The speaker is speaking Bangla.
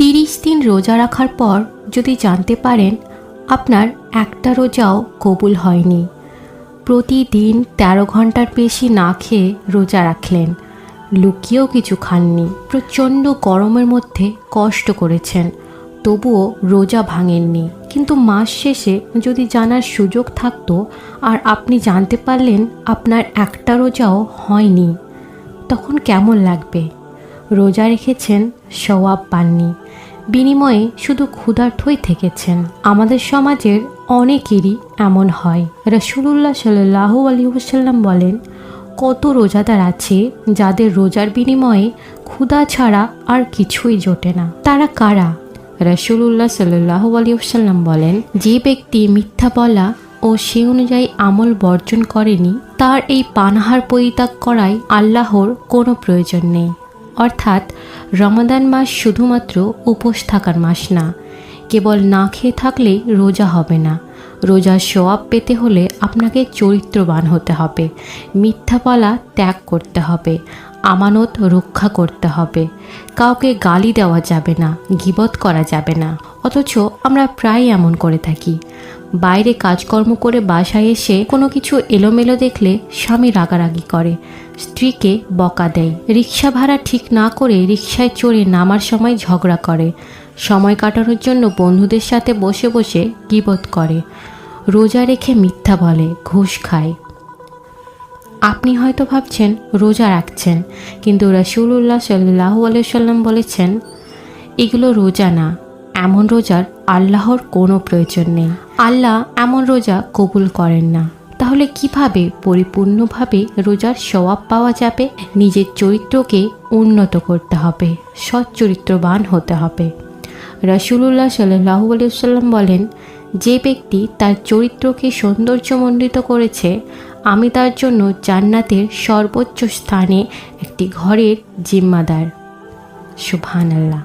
তিরিশ দিন রোজা রাখার পর যদি জানতে পারেন, আপনার একটা রোজাও কবুল হয়নি। প্রতিদিন তেরো ঘণ্টার বেশি না খেয়ে রোজা রাখলেন। লুকিয়েও কিছু খাননি। প্রচণ্ড গরমের মধ্যে কষ্ট করেছেন। তবুও রোজা ভাঙেননি। কিন্তু মাস শেষে যদি জানার সুযোগ থাকতো আর আপনি জানতে পারলেন আপনার একটা রোজাও হয়নি, তখন কেমন লাগবে? রোজা রেখেছেন, সওয়াব পাননি। বিনিময়ে শুধু ক্ষুধার্থই থেকেছেন। আমাদের সমাজের অনেকেরই এমন হয়। রসুল্লাহ সাল্লাহ আলী ওসাল্লাম বলেন, কত রোজাদার আছে যাদের রোজার বিনিময়ে ক্ষুধা ছাড়া আর কিছুই জোটে না। তারা কারা? রসুল্লাহ সাল্লাহ আলী ওসাল্লাম বলেন, যে ব্যক্তি মিথ্যা বলা ও সে অনুযায়ী আমল বর্জন করেনি, তার এই পানাহার পরিত্যাগ করাই আল্লাহর কোনো প্রয়োজন নেই। অর্থাৎ রমাদান মাস শুধুমাত্র উপোস থাকার মাস না, কেবল না খেয়ে থাকলেই রোজা হবে না। রোজার সোয়াব পেতে হলে আপনাকে চরিত্রবান হতে হবে, মিথ্যা বলা ত্যাগ করতে হবে, আমানত রক্ষা করতে হবে। কাউকে গালি দেওয়া যাবে না, গিবত করা যাবে না। অথচ আমরা প্রায় এমন করে থাকি। বাইরে কাজকর্ম করে বাসায় এসে কোনো কিছু এলোমেলো দেখলে স্বামী রাগারাগি করে। স্ত্রীকে বকা দেয়। রিক্সা ভাড়া ঠিক না করে রিক্সায় চড়ে নামার সময় ঝগড়া করে। সময় কাটানোর জন্য বন্ধুদের সাথে বসে বসে গিবত করে। রোজা রেখে মিথ্যা বলে, ঘুষ খায়। আপনি হয়তো ভাবছেন, রোজা রাখছেন, কিন্তু রসুল্লাহ সাল্লাহ সাল্লাম বলেছেন, এগুলো রোজা না, এমন রোজার আল্লাহর কোনো প্রয়োজন নেই। আল্লাহ এমন রোজা কবুল করেন না। তাহলে কীভাবে পরিপূর্ণভাবে রোজার স্বভাব পাওয়া যাবে? নিজের চরিত্রকে উন্নত করতে হবে সৎ চরিত্রবান হতে হবে। রসুল্লাহ সাল্লাহ সাল্লাম বলেন, যে ব্যক্তি তার চরিত্রকে সৌন্দর্যমণ্ডিত করেছে, আমি তার জন্য জান্নাতের সর্বোচ্চ স্থানে একটি ঘরের জিম্মাদার। সুবহানাল্লাহ।